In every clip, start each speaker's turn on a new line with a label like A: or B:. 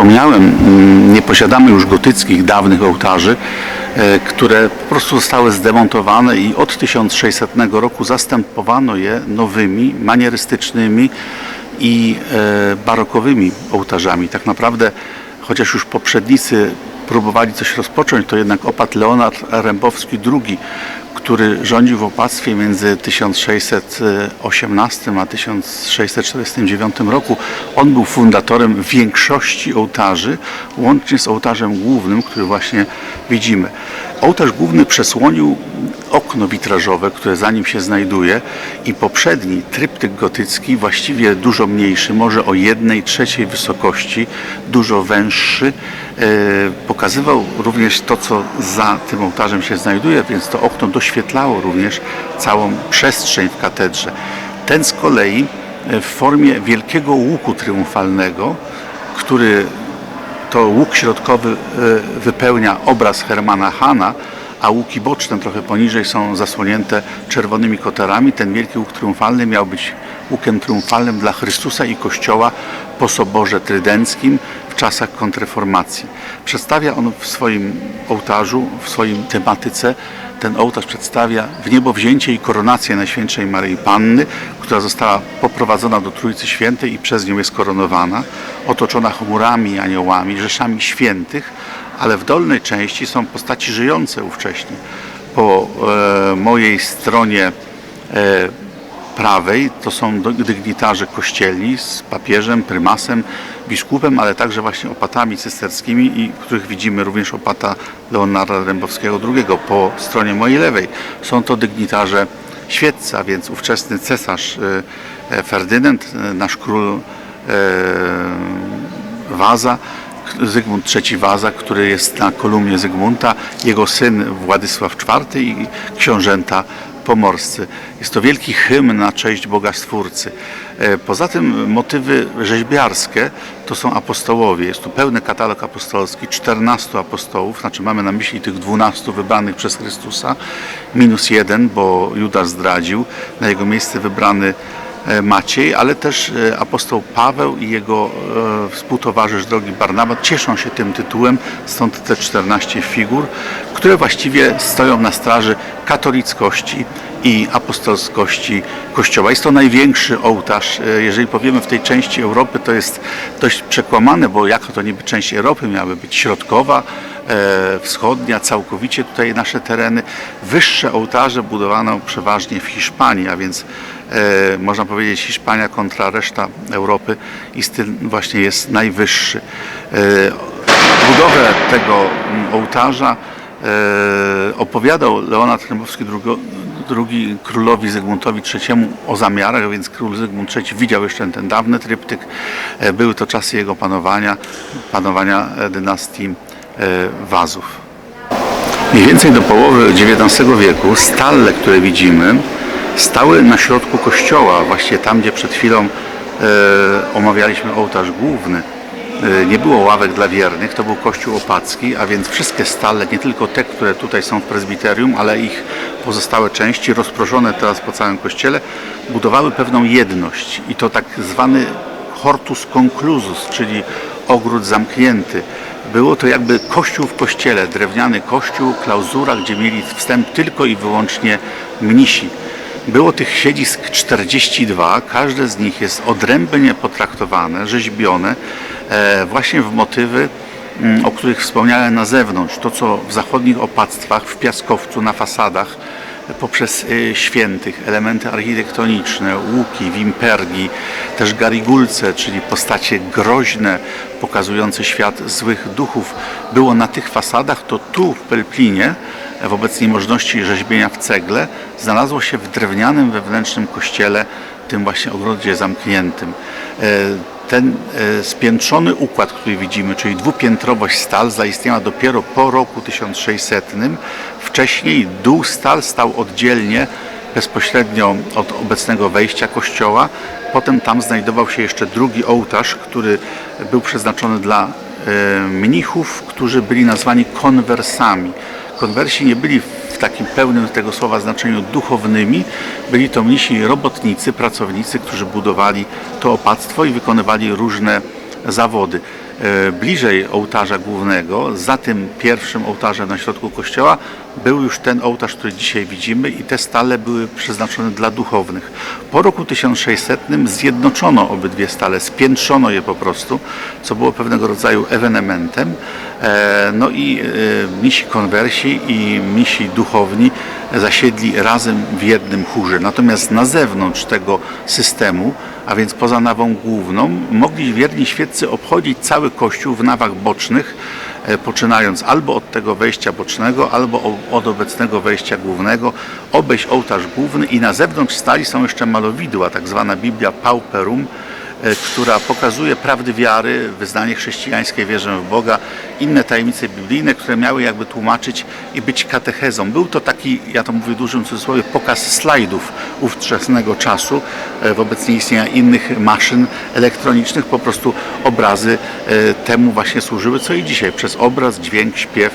A: Wspomniałem, mm, nie posiadamy już gotyckich, dawnych ołtarzy, e, które po prostu zostały zdemontowane i od 1600 roku zastępowano je nowymi, manierystycznymi i e, barokowymi ołtarzami. Tak naprawdę, chociaż już poprzednicy próbowali coś rozpocząć, to jednak opat Leonard Rębowski II, który rządził w opactwie między 1618 a 1649 roku, on był fundatorem większości ołtarzy, łącznie z ołtarzem głównym, który właśnie widzimy. Ołtarz główny przesłonił okno witrażowe, które za nim się znajduje i poprzedni tryptyk gotycki, właściwie dużo mniejszy, może o jednej trzeciej wysokości, dużo węższy, e, pokazywał również to, co za tym ołtarzem się znajduje, więc to okno doświetlało również całą przestrzeń w katedrze. Ten z kolei e, w formie wielkiego łuku triumfalnego, który to łuk środkowy e, wypełnia obraz Hermana Hana, a łuki boczne trochę poniżej są zasłonięte czerwonymi kotarami. Ten wielki łuk triumfalny miał być łukiem triumfalnym dla Chrystusa i Kościoła po Soborze Trydenckim czasach kontreformacji. Przedstawia on w swoim ołtarzu, w swoim tematyce, ten ołtarz przedstawia w niebo wzięcie i koronację Najświętszej Maryi Panny, która została poprowadzona do Trójcy Świętej i przez nią jest koronowana, otoczona chmurami aniołami, rzeszami świętych, ale w dolnej części są postaci żyjące ówcześnie. Po e, mojej stronie e, prawej to są dygnitarze kościelni z papieżem, prymasem, biskupem, ale także właśnie opatami cysterskimi, i których widzimy również opata Leonarda Dębowskiego II. Po stronie mojej lewej są to dygnitarze świeccy, a więc ówczesny cesarz e, e, Ferdynand, e, nasz król e, Waza, Zygmunt III Waza, który jest na kolumnie Zygmunta, jego syn Władysław IV i książęta pomorscy. Jest to wielki hymn na cześć Boga Stwórcy. E, Poza tym motywy rzeźbiarskie to są apostołowie. Jest tu pełny katalog apostolski, 14 apostołów, znaczy mamy na myśli tych 12 wybranych przez Chrystusa, minus jeden, bo Judasz zdradził, na jego miejsce wybrany Maciej, ale też e, apostoł Paweł i jego e, współtowarzysz drogi Barnaba cieszą się tym tytułem, stąd te 14 figur, które właściwie stoją na straży katolickości i apostolskości Kościoła. Jest to największy ołtarz. E, Jeżeli powiemy w tej części Europy, to jest dość przekłamane, bo jako to niby część Europy miałaby być środkowa, e, wschodnia, całkowicie tutaj nasze tereny. Wyższe ołtarze budowano przeważnie w Hiszpanii, a więc e, można powiedzieć Hiszpania kontra reszta Europy i styl właśnie jest najwyższy. Budowę tego mm, ołtarza opowiadał Leonard Rębowski II królowi Zygmuntowi III o zamiarach, więc król Zygmunt III widział jeszcze ten dawny tryptyk. E, Były to czasy jego panowania, panowania e, dynastii e, Wazów. Mniej więcej do połowy XIX wieku stalle, które widzimy, stały na środku kościoła, właśnie tam, gdzie przed chwilą omawialiśmy ołtarz główny. E, nie było ławek dla wiernych, to był kościół opacki, a więc wszystkie stalle, nie tylko te, które tutaj są w prezbiterium, ale ich pozostałe części, rozproszone teraz po całym kościele, budowały pewną jedność i to tak zwany hortus conclusus, czyli ogród zamknięty. Było to jakby kościół w kościele, drewniany kościół, klauzura, gdzie mieli wstęp tylko i wyłącznie mnisi. Było tych siedzisk 42, każde z nich jest odrębnie potraktowane, rzeźbione właśnie w motywy, mm, o których wspomniałem na zewnątrz. To, co w zachodnich opactwach, w piaskowcu, na fasadach, poprzez y, świętych, elementy architektoniczne, łuki, wimpergi, też garigulce, czyli postacie groźne, pokazujące świat złych duchów, było na tych fasadach, to tu w Pelplinie, wobec niemożności rzeźbienia w cegle, znalazło się w drewnianym wewnętrznym kościele, tym właśnie ogrodzie zamkniętym. Ten e, spiętrzony układ, który widzimy, czyli dwupiętrowość stal, zaistniała dopiero po roku 1600. Wcześniej dół stal stał oddzielnie, bezpośrednio od obecnego wejścia kościoła. Potem tam znajdował się jeszcze drugi ołtarz, który był przeznaczony dla e, mnichów, którzy byli nazwani konwersami. Konwersi nie byli w takim pełnym tego słowa znaczeniu duchownymi. Byli to mnisi robotnicy, pracownicy, którzy budowali to opactwo i wykonywali różne zawody. E, bliżej ołtarza głównego, za tym pierwszym ołtarzem na środku kościoła, był już ten ołtarz, który dzisiaj widzimy i te stale były przeznaczone dla duchownych. Po roku 1600 zjednoczono obydwie stale, spiętrzono je po prostu, co było pewnego rodzaju ewenementem. E, No i e, misi konwersi i misi duchowni zasiedli razem w jednym chórze. Natomiast na zewnątrz tego systemu, a więc poza nawą główną, mogli wierni świeccy obchodzić cały kościół w nawach bocznych, e, poczynając albo od tego wejścia bocznego, albo od obecnego wejścia głównego, obejść ołtarz główny i na zewnątrz stali są jeszcze malowidła, tak zwana Biblia Pauperum, która pokazuje prawdy wiary, wyznanie chrześcijańskie, wierzę w Boga, inne tajemnice biblijne, które miały jakby tłumaczyć i być katechezą. Był to taki, ja to mówię w dużym cudzysłowie, pokaz slajdów ówczesnego czasu, e, wobec nieistnienia innych maszyn elektronicznych, po prostu obrazy e, temu właśnie służyły, co i dzisiaj. Przez obraz, dźwięk, śpiew,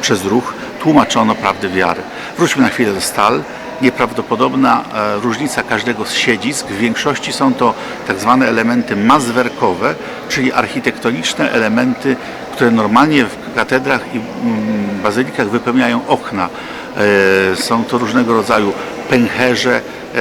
A: przez ruch tłumaczono prawdy wiary. Wróćmy na chwilę do stal nieprawdopodobna e, różnica każdego z siedzisk. W większości są to tak zwane elementy mazwerkowe, czyli architektoniczne elementy, które normalnie w katedrach i mm, bazylikach wypełniają okna. E, Są to różnego rodzaju pęcherze, e,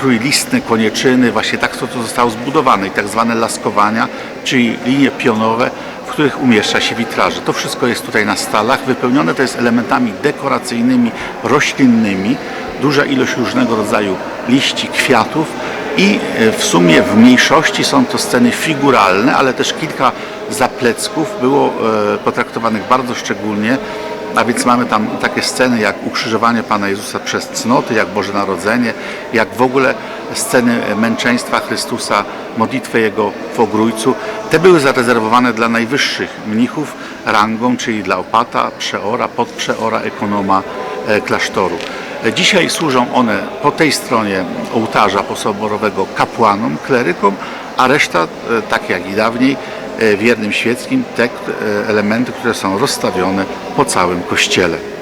A: trójlistne konieczyny, właśnie tak to, to zostało zbudowane i tak zwane laskowania, czyli linie pionowe, których umieszcza się witraże. To wszystko jest tutaj na stalach, wypełnione to jest elementami dekoracyjnymi, roślinnymi, duża ilość różnego rodzaju liści, kwiatów. I e, w sumie w mniejszości są to sceny figuralne, ale też kilka zaplecków było e, potraktowanych bardzo szczególnie, a więc mamy tam takie sceny jak ukrzyżowanie Pana Jezusa przez cnoty, jak Boże Narodzenie, jak w ogóle sceny męczeństwa Chrystusa, modlitwę Jego w Ogrójcu. Te były zarezerwowane dla najwyższych mnichów rangą, czyli dla opata, przeora, podprzeora, ekonoma e, klasztoru. E, Dzisiaj służą one po tej stronie ołtarza posoborowego kapłanom, klerykom, a reszta, e, tak jak i dawniej, wiernym świeckim, te elementy, które są rozstawione po całym kościele.